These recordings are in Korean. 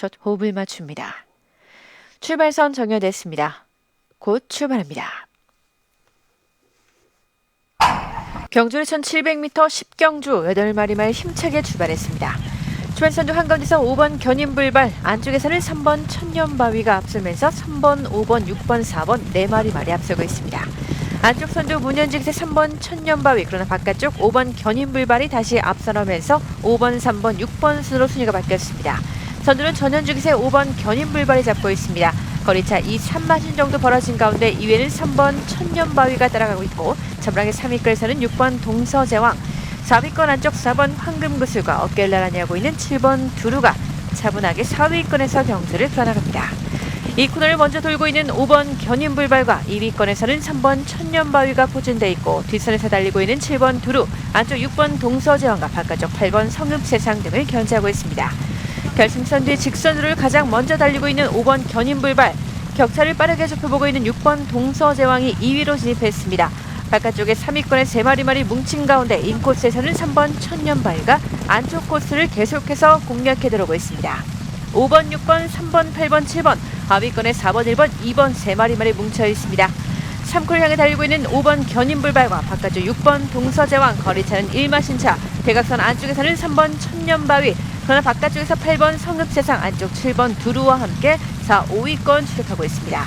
첫 호흡을 맞춥니다. 출발선 정렬됐습니다. 곧 출발합니다. 경주를 1700m 10경주 8마리 말 힘차게 출발했습니다. 출발선도 한가운데서 5번 견인불발, 안쪽에서는 3번 천년바위가 앞서면서 3번, 5번, 6번, 4번 4마리 말이 앞서고 있습니다. 안쪽 선두 문현직세 3번 천년바위 그러나 바깥쪽 5번 견인불발이 다시 앞서나면서 5번, 3번, 6번 순으로 순위가 바뀌었습니다. 선두는 전현직세 5번 견인불발이 잡고 있습니다. 거리차 2, 3마신 정도 벌어진 가운데 2위에는 3번 천년바위가 따라가고 있고 차분하게 3위권에서는 6번 동서제왕 4위권 안쪽 4번 황금구슬과 어깨를 나란히 하고 있는 7번 두루가 차분하게 4위권에서 경주를 풀어나갑니다. 이 코너를 먼저 돌고 있는 5번 견인불발과 2위권에서는 3번 천년바위가 포진돼 있고 뒷선에서 달리고 있는 7번 두루, 안쪽 6번 동서제왕과 바깥쪽 8번 성읍세상 등을 견제하고 있습니다. 결승선 뒤 직선으로 가장 먼저 달리고 있는 5번 견인불발, 격차를 빠르게 좁혀보고 있는 6번 동서제왕이 2위로 진입했습니다. 바깥쪽에 3위권의 세 마리 말이 뭉친 가운데 인코스에서는 3번 천년바위가 안쪽 코스를 계속해서 공략해 들어오고 있습니다. 5번, 6번, 3번, 8번, 7번, 하위권에 4번, 1번, 2번 세 마리 말이 뭉쳐 있습니다. 3콜 향해 달리고 있는 5번 견인불발과 바깥쪽 6번 동서제왕 거리차는 1마신차 대각선 안쪽에서는 3번 천년바위 그러나 바깥쪽에서 8번 성읍세상 안쪽 7번 두루와 함께 4, 5위권 추격하고 있습니다.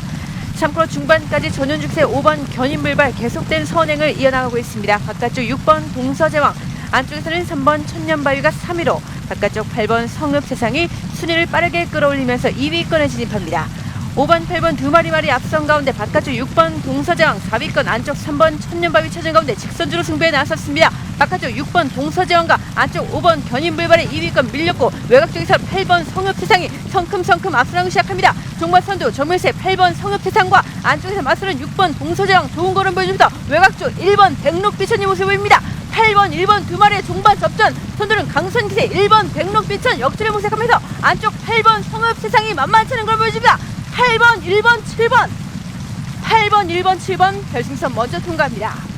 참고로 중반까지 전현죽세 5번 견인불발 계속된 선행을 이어나가고 있습니다. 바깥쪽 6번 동서제왕 안쪽에서는 3번 천년바위가 3위로 바깥쪽 8번 성읍세상이 순위를 빠르게 끌어올리면서 2위권에 진입합니다. 5번, 8번 두 마리 말이 앞선 가운데 바깥쪽 6번 동서제왕 4위권 안쪽 3번 천년바위 찾은 가운데 직선주로 승부에 나섰습니다. 바깥쪽 6번 동서제왕과 안쪽 5번 견인불발의 2위권 밀렸고 외곽 쪽에서 8번 성읍세상이 성큼성큼 앞서나기 시작합니다. 종마선도 정밀세 8번 성읍세상과 안쪽에서 맞서는 6번 동서제왕 좋은 걸음 보여줍니다. 외곽 쪽 1번 백록비천이 모습 보입니다. 8번, 1번 두 마리의 종반 접전 선두는 강선 기세 1번 백록비천 역전을 모색하면서 안쪽 8번 성읍세상이 만만치 않은 걸 보여줍니다. 8번, 1번, 7번 8번, 1번, 7번 결승선 먼저 통과합니다.